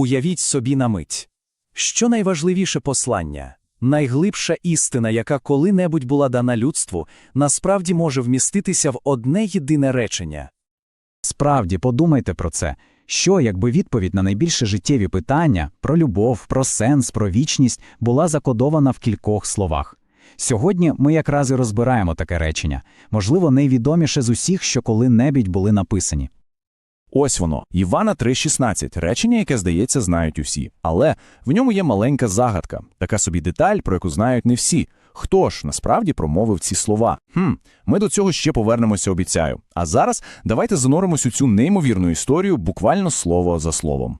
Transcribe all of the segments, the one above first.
Уявіть собі на мить. Що найважливіше послання, найглибша істина, яка коли-небудь була дана людству, насправді може вміститися в одне єдине речення. Справді, подумайте про це. Що, якби відповідь на найбільше життєві питання про любов, про сенс, про вічність була закодована в кількох словах? Сьогодні ми якраз і розбираємо таке речення, можливо, найвідоміше з усіх, що коли-небудь були написані. Ось воно, Івана 3.16, речення, яке, здається, знають усі. Але в ньому є маленька загадка, така собі деталь, про яку знають не всі. Хто ж насправді промовив ці слова? Хм, ми до цього ще повернемося, обіцяю. А зараз давайте зануримось у цю неймовірну історію буквально слово за словом.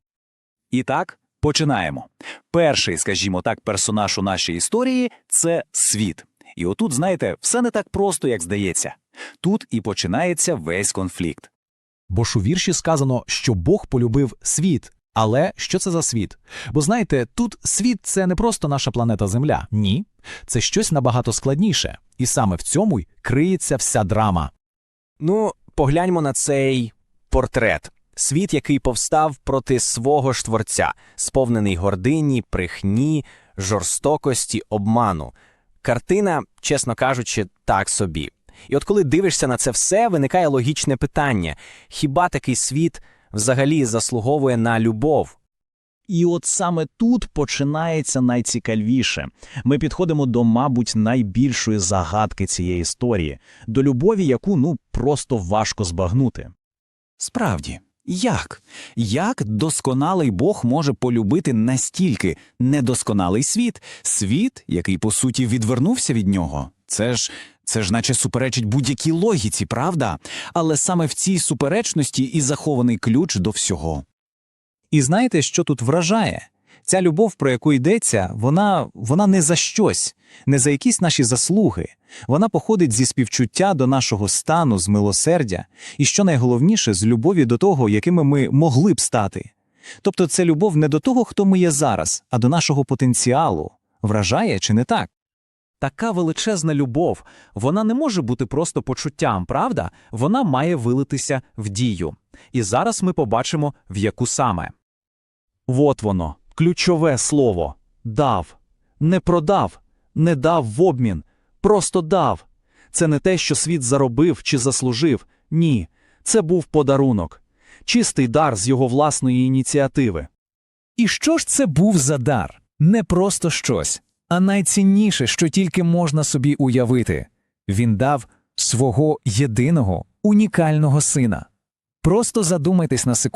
І так, починаємо. Перший, скажімо так, персонаж у нашій історії це світ. І отут, знаєте, все не так просто, як здається. Тут і починається весь конфлікт. Бо ж у вірші сказано, що Бог полюбив світ. Але що це за світ? Бо знаєте, тут світ це не просто наша планета Земля. Ні, це щось набагато складніше. І саме в цьому й криється вся драма. Ну, погляньмо на цей портрет. Світ, який повстав проти свого ж творця, сповнений гордині, брехні, жорстокості, обману. Картина, чесно кажучи, так собі. І от коли дивишся на це все, виникає логічне питання: хіба такий світ взагалі заслуговує на любов? І от саме тут починається найцікавіше. Ми підходимо до, мабуть, найбільшої загадки цієї історії, до любові, яку ну просто важко збагнути. Справді, як? Як досконалий Бог може полюбити настільки недосконалий світ, світ, який по суті відвернувся від нього? Це ж це ж наче суперечить будь-якій логіці, правда? Але саме в цій суперечності і захований ключ до всього. І знаєте, що тут вражає? Ця любов, про яку йдеться, вона, вона не за щось, не за якісь наші заслуги. Вона походить зі співчуття до нашого стану, з милосердя, і що найголовніше, з любові до того, якими ми могли б стати. Тобто це любов не до того, хто ми є зараз, а до нашого потенціалу. Вражає чи не так? Така величезна любов, вона не може бути просто почуттям, правда? Вона має вилитися в дію. І зараз ми побачимо, в яку саме. Вот воно, ключове слово дав. Не продав, не дав в обмін, просто дав. Це не те, що світ заробив чи заслужив. Ні, це був подарунок, чистий дар з його власної ініціативи. І що ж це був за дар? Не просто щось, а найцінніше, що тільки можна собі уявити. Він дав свого єдиного, унікального сина. Просто задумайтесь на секунду.